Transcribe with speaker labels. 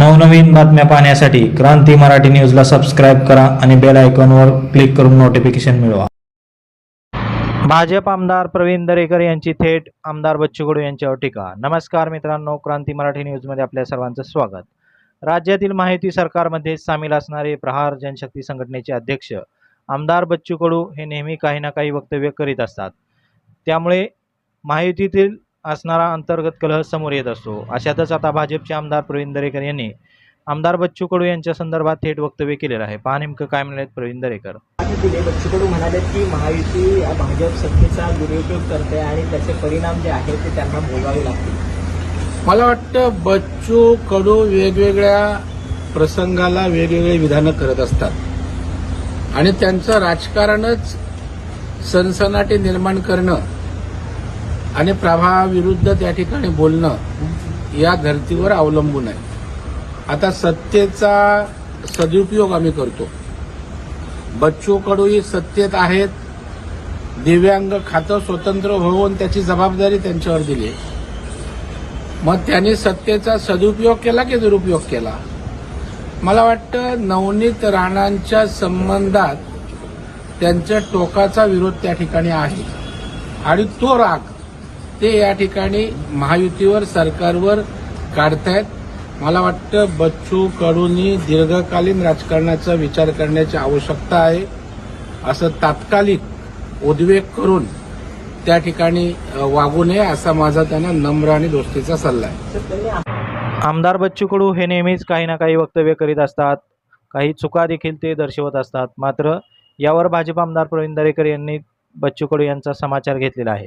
Speaker 1: नवनवीन बातम्या पाहण्यासाठी क्रांती मराठी न्यूजला सबस्क्राईब करा आणि बेल आयकॉनवर क्लिक करून नोटिफिकेशन मिळवा. भाजप आमदार प्रवीण दरेकर यांची थेट आमदार बच्चू कडू यांच्यावर टीका. नमस्कार मित्रांनो क्रांती मराठी न्यूजमध्ये आपल्या सर्वांचं स्वागत. राज्यातील माहिती सरकारमध्ये सामील असणारे प्रहार जनशक्ती संघटनेचे अध्यक्ष आमदार बच्चू कडू हे नेहमी काही ना काही वक्तव्य करीत असतात. त्यामुळे महायुतीतील असणारा अंतर्गत कलह समोर येत असतो. अशातच आता भाजपचे आमदार प्रवीण दरेकर यांनी आमदार बच्चू कडू यांच्या संदर्भात थेट वक्तव्य केलेलं आहे. पहा नेमकं काय म्हणालेत प्रवीण दरेकर.
Speaker 2: बच्चू कडू म्हणाले की महायुती या भाजप सत्तेचा दुरुपयोग करते आणि त्याचे परिणाम जे आहेत ते त्यांना भोगावे लागतील.
Speaker 3: मला वाटतं बच्चू कडू वेगवेगळ्या प्रसंगाला वेगवेगळे विधानं करत असतात. आणि त्यांचं राजकारणच सनसनाटी निर्माण करणं आणि प्रभावाविरुद्ध त्या ठिकाणी बोलणं या धर्तीवर अवलंबून आहे. आता सत्तेचा सदुपयोग आम्ही करतो. बच्चू सत्तेत आहेत. दिव्यांग खातं स्वतंत्र होऊन त्याची जबाबदारी त्यांच्यावर दिली आहे. मग त्यांनी सत्तेचा सदुपयोग केला की दुरुपयोग केला? मला वाटतं नवनीत राणांच्या संबंधात त्यांच्या टोकाचा विरोध त्या ठिकाणी आहे. आणि तो राग ते या ठिकाणी महायुतीवर सरकारवर काढतायत. मला वाटतं बच्चू कडूंनी दीर्घकालीन राजकारणाचा विचार करण्याची आवश्यकता आहे. असं तात्कालिक उद्वेग करून त्या ठिकाणी वागू नये असा माझा त्यांना नम्र आणि दोस्तीचा सल्ला आहे.
Speaker 1: आमदार बच्चू कडू हे नेहमीच काही ना काही वक्तव्य करीत असतात. काही चुका देखील ते दर्शवत असतात. मात्र यावर भाजप आमदार प्रवीण दरेकर यांनी बच्चू कडू यांचा समाचार घेतलेला आहे.